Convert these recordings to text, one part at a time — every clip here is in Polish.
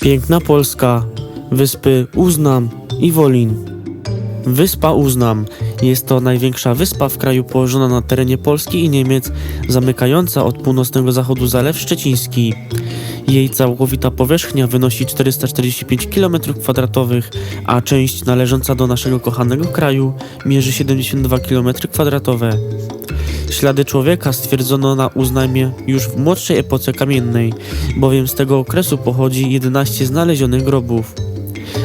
Piękna Polska, wyspy Uznam i Wolin. Wyspa Uznam jest to największa wyspa w kraju położona na terenie Polski i Niemiec, zamykająca od północnego zachodu Zalew Szczeciński. Jej całkowita powierzchnia wynosi 445 km2, a część należąca do naszego kochanego kraju mierzy 72 km2. Ślady człowieka stwierdzono na Uznajmie już w młodszej epoce kamiennej, bowiem z tego okresu pochodzi 11 znalezionych grobów.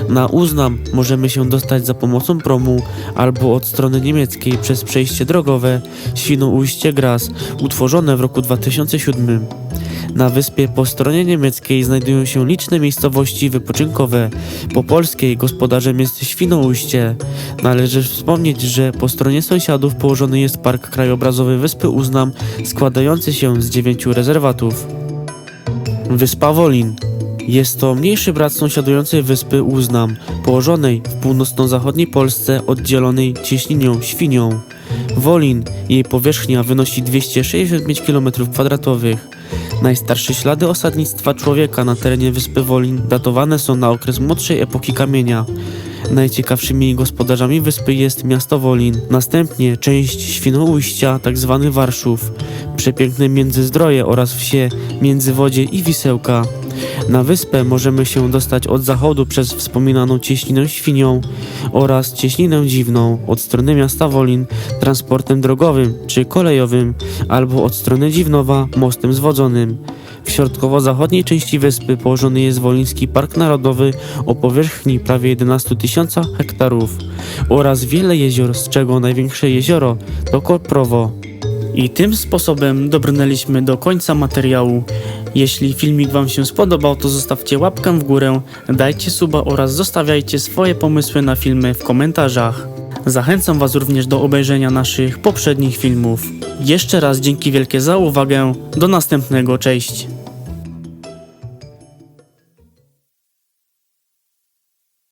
Na Uznam możemy się dostać za pomocą promu albo od strony niemieckiej przez przejście drogowe Świnoujście-Gras utworzone w roku 2007. Na wyspie po stronie niemieckiej znajdują się liczne miejscowości wypoczynkowe. Po polskiej gospodarzem jest Świnoujście. Należy wspomnieć, że po stronie sąsiadów położony jest Park Krajobrazowy Wyspy Uznam, składający się z dziewięciu rezerwatów. Wyspa Wolin jest to mniejszy brat sąsiadującej wyspy Uznam, położonej w północno-zachodniej Polsce, oddzielonej cieśninią Świnią. Wolin, jej powierzchnia wynosi 265 km2. Najstarsze ślady osadnictwa człowieka na terenie wyspy Wolin datowane są na okres młodszej epoki kamienia. Najciekawszymi gospodarzami wyspy jest miasto Wolin, następnie część Świnoujścia, tzw. Warszów, przepiękne Międzyzdroje oraz wsie Międzywodzie i Wisełka. Na wyspę możemy się dostać od zachodu przez wspominaną cieśninę Świnią oraz cieśninę Dziwną od strony miasta Wolin transportem drogowym czy kolejowym albo od strony Dziwnowa mostem zwodzonym. W środkowo-zachodniej części wyspy położony jest Woliński Park Narodowy o powierzchni prawie 11 tysiąca hektarów oraz wiele jezior, z czego największe jezioro to Koprowo. I tym sposobem dobrnęliśmy do końca materiału. Jeśli filmik Wam się spodobał, to zostawcie łapkę w górę, dajcie suba oraz zostawiajcie swoje pomysły na filmy w komentarzach. Zachęcam Was również do obejrzenia naszych poprzednich filmów. Jeszcze raz dzięki wielkie za uwagę, do następnego, cześć!